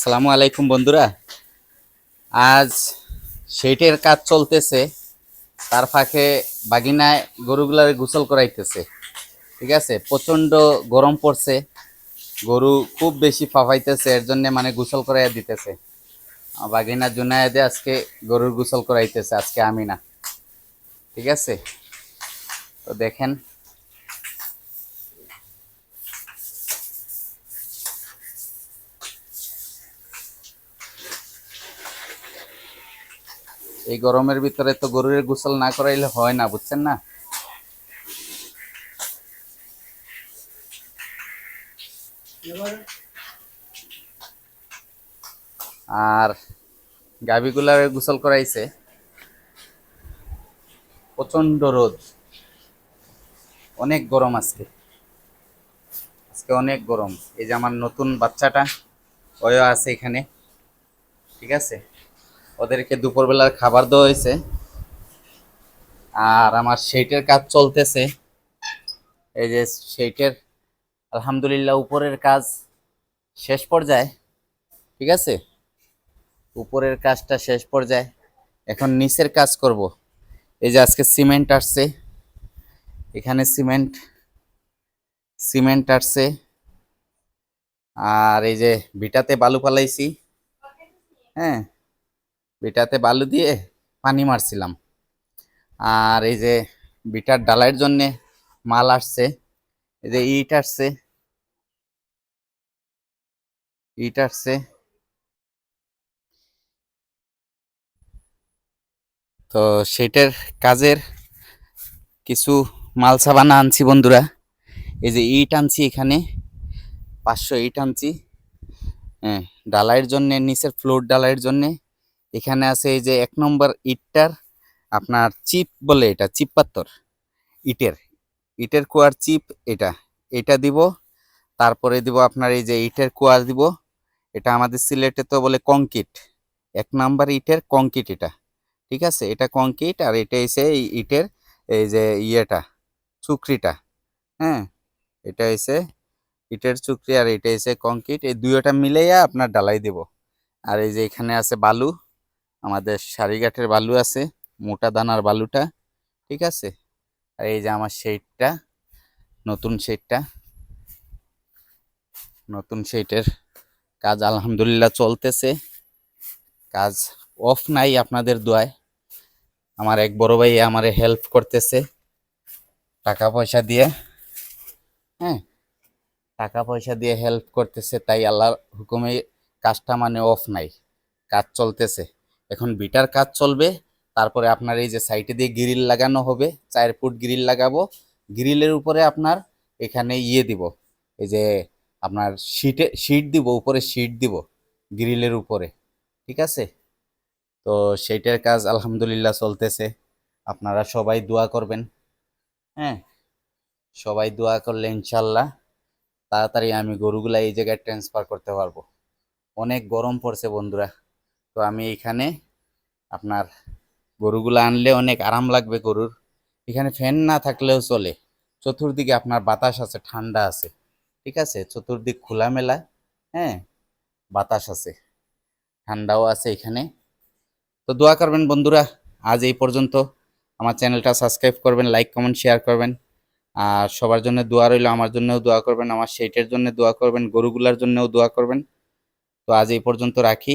সালামু আলাইকুম বন্ধুরা। আজ সেইটের কাজ চলতেছে, তার ফাঁকে বাগিনায় গরুগুলার গোসল করাইতেছে, ঠিক আছে? প্রচণ্ড গরম পড়ছে, গরু খুব বেশি ফাফাইতেছে, এর জন্য মানে গোসল করাইয়া দিতেছে। বাগিনা জুনায়েদে আজকে গরুর গোসল করাইতেছে, আজকে আমি না, ঠিক আছে? তো দেখেন এই গরমের ভিতরে তো গরুর গোসল না করাইলে হয় না, বুঝছেন না? আর গাবিগুলার গোসল করাইছে। প্রচণ্ড রোদ। অনেক গরম আজকে। আজকে অনেক গরম। এই যে আমার নতুন বাচ্চাটা ওয়ও আছে এখানে। ঠিক আছে? ওদেরকে দুপুরবেলার খাবার দেওয়া হয়েছে। আর আমার সেইটের কাজ চলতেছে। এই যে সেইটের আলহামদুলিল্লাহ উপরের কাজ শেষ পর্যায়ে, ঠিক আছে? উপরের কাজটা শেষ পর্যায়ে, এখন নিচের কাজ করব। এই যে আজকে সিমেন্ট আসছে। এখানে সিমেন্ট সিমেন্ট আসছে। আর এই যে ভিটাতে বালু পালাইছি হ্যাঁ বিটাতে বালু দিয়ে পানি মারছিলাম। আর এই যে বিটার ডালাইয়ের জন্যে মাল আসছে, এই যে ইট আসছে ইট আসছে। তো সেটার কাজের কিছু মাল সাবানা আনছি বন্ধুরা। এই যে ইট আনছি এখানে, পাঁচশো ইট আনছি। হ্যাঁ ডালাইয়ের জন্যে, নিচের ফ্লোর ডালাইয়ের জন্যে এখানে আছে এই যে এক নম্বর ইটটার আপনার চিপ বলে এটা, চিপ পাত্তর, ইটের ইটের কুয়ার চিপ এটা এটা দিব, তারপরে দিব আপনার এই যে ইটের কুয়ার দিব, এটা আমাদের সিলেটে তো বলে কংক্রিট, এক নাম্বার ইটের কংক্রিট এটা, ঠিক আছে? এটা কংক্রিট আর এটা এসে এই ইটের এই যে ইয়েটা, চুকরিটা হ্যাঁ? এটা এসে ইটের চুকরি আর এটা এসে কংক্রিট, এই দুইটা মিলাইয়া আপনার ডালাই দিব। আর এই যে এখানে আছে বালু আমাদের সারিঘাটের বালু আছে, মোটা দানার বালুটা, ঠিক আছে? আর এই যে আমার শেডটা, নতুন শেডটা, নতুন শেডের কাজ আলহামদুলিল্লাহ চলতেছে। কাজ অফ নাই আপনাদের দোয়ায়। আমার এক বড় ভাই আমারে হেল্প করতেছে টাকা পয়সা দিয়ে। হ্যাঁ টাকা পয়সা দিয়ে হেল্প করতেছে, তাই আল্লাহর হুকুমে কাজটা মানে অফ নাই, কাজ চলতেছে। এখন বিটার কাজ চলবে। তারপরে আপনার এই যে সাইডে দিয়ে গ্রিল লাগানো হবে, চার ফুট গ্রিল লাগাবো। গ্রিলের উপরে আপনার এখানে ইয়ে দিব, এই যে আপনার শিটে শিট দিব, উপরে শিট দিব গ্রিলের উপরে, ঠিক আছে? তো সেইটার কাজ আলহামদুলিল্লাহ চলতেছে। আপনারা সবাই দোয়া করবেন হ্যাঁ? সবাই দোয়া করলে ইনশাল্লাহ তাড়াতাড়ি আমি গরুগুলা এই জায়গায় ট্রান্সফার করতে পারব। অনেক গরম পড়ছে বন্ধুরা। তো আমি এখানে আপনার গরুগুলো আনলে অনেক আরাম লাগবে গরুর। এখানে ফ্যান না থাকলেও চলে। চতুর্দিকে আপনার বাতাস আছে, ঠান্ডা আছে, ঠিক আছে? চতুর্দিক খোলামেলা হ্যাঁ? বাতাস আছে, ঠান্ডাও আছে এখানে। তো দোয়া করবেন বন্ধুরা, আজ এই পর্যন্ত। আমার চ্যানেলটা সাবস্ক্রাইব করবেন, লাইক, কমেন্ট, শেয়ার করবেন। আর সবার জন্য দোয়া রইল, আমার জন্যও দোয়া করবেন, আমার সেইটের জন্য দোয়া করবেন, গরুগুলার জন্যও দোয়া করবেন। তো আজ এই পর্যন্ত রাখি।